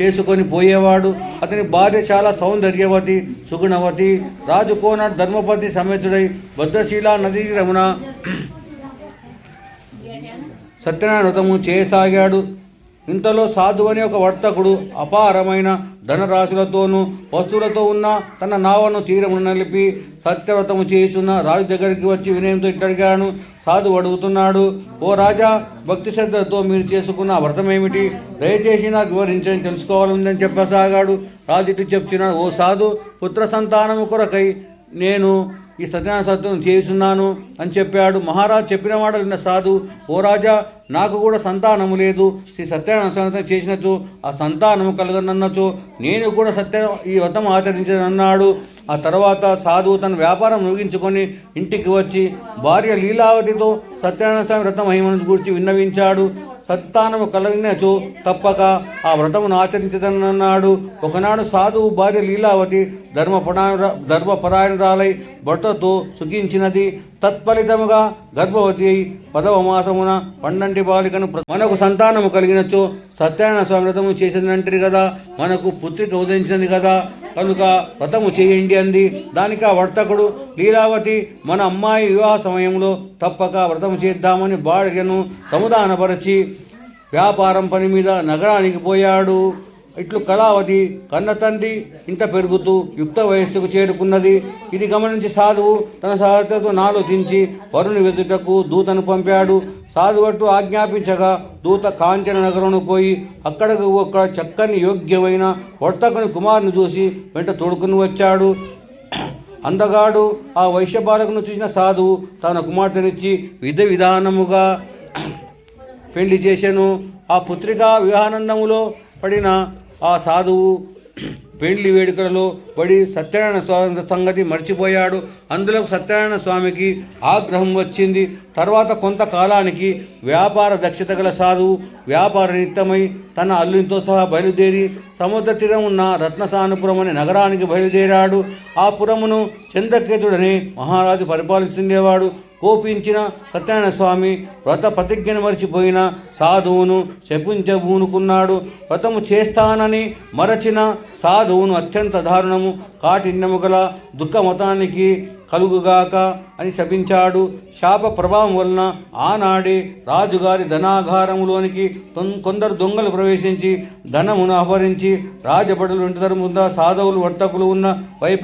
చేసుకొని పోయేవాడు. అతని భార్య చాలా సౌందర్యవతి సుగుణవతి. రాజుకోన ధర్మపతి సమేతుడై భద్రశీల నదీ రమణ సత్యనారాయణతము చేయసాగాడు ఇంతలో సాధు అనే ఒక వర్తకుడు అపారమైన ధనరాశులతోనూ వస్తువులతో ఉన్న తన నావను తీరమును నలిపి సత్యవ్రతము చేయుచున్న రాజు దగ్గరికి వచ్చి వినయంతో ఇట్టడిగాను సాధు అడుగుతున్నాడు ఓ రాజా భక్తి శ్రద్ధలతో మీరు చేసుకున్న వ్రతం ఏమిటి దయచేసి నాకు వివరించని తెలుసుకోవాలని చెప్పసాగాడు. రాజు ఇటు చెప్పిన ఓ సాధు పుత్ర సంతానము కొరకై నేను ఈ సత్యనారాయణ సత్యం చేస్తున్నాను అని చెప్పాడు. మహారాజు చెప్పిన మాట విన్న సాధు ఓ రాజా నాకు కూడా సంతానము లేదు. శ్రీ సత్యనారాయణ సత్యం చేసినచో ఆ సంతానము కలగనన్నచో నేను కూడా సత్య ఈ వ్రతం ఆచరించనన్నాడు. ఆ తర్వాత సాధువు తన వ్యాపారం ముగించుకొని ఇంటికి వచ్చి భార్య లీలావతితో సత్యనారాయణ స్వామి వ్రతం మహిమను గురించి విన్నవించాడు. సంతానము కలిగినచో తప్పక ఆ వ్రతమును ఆచరించదనన్నాడు. ఒకనాడు సాధువు భార్య లీలావతి ధర్మపరా ధర్మపరాయణరాలై భర్తతో సుఖించినది. తత్ఫలితముగా గర్భవతి అయి పదవ మాసమున పండంటి బాలికను మనకు సంతానము కలిగినచో సత్యనారాయణ స్వామి వ్రతము చేసిందంటారు కదా. మనకు పుత్రిక ఉదయించినది కదా. కనుక వ్రతము చేయండి అంది. దానికి ఆ వర్తకుడు లీలావతి మన అమ్మాయి వివాహ సమయంలో తప్పక వ్రతం చేద్దామని బాడిగను సముదానపరచి వ్యాపారం పని మీద నగరానికి పోయాడు. ఇట్లు కళావతి కన్న తండ్రి ఇంట పెరుగుతూ యుక్త వయస్సుకు చేరుకున్నది. ఇది గమనించి సాధువు తన సహజతో ఆలోచించి వరుని వెతుటకు దూతను పంపాడు. సాధువట్టు ఆజ్ఞాపించగా దూత కాంచన నగరమును పోయి అక్కడకు ఒక చక్కని యోగ్యమైన వర్తకుని కుమారుని చూసి వెంట తోడుకుని వచ్చాడు. అందగాడు ఆ వైశ్య బాలకును చూసిన సాధువు తన కుమార్తెనిచ్చి విధ విధానముగా పెళ్ళి చేశాను ఆ పుత్రిక వివాహానందములో పడిన ఆ సాధువు పెళ్ళి వేడుకలలో పడి సత్యనారాయణ స్వామి సంగతి మర్చిపోయాడు. అందులో సత్యనారాయణ స్వామికి ఆగ్రహం వచ్చింది. తర్వాత కొంతకాలానికి వ్యాపార దక్షత గల సాధువు వ్యాపార నిమిత్తమై తన అల్లునితో సహా బయలుదేరి సముద్ర తీరం ఉన్న రత్నసానుపురం అనే నగరానికి బయలుదేరాడు. ఆ పురమును చంద్రకేతుడని మహారాజు పరిపాలిస్తుండేవాడు. కోపించిన సత్యనారాయణ స్వామి వ్రత ప్రతిజ్ఞను మరిచిపోయిన సాధువును శపించబూనుకున్నాడు వ్రతము చేస్తానని మరచిన సాధువును అత్యంత దారుణము కాఠిన్యము గల దుఃఖమతానికి కలుగుగాక అని శపించాడు. శాప ప్రభావం వలన ఆనాడే రాజుగారి ధనాగారములోనికి కొందరు దొంగలు ప్రవేశించి ధనమును అపహరించి రాజభటులు ఇంటి ముంద సాధవులు వర్తకులు ఉన్న వైపు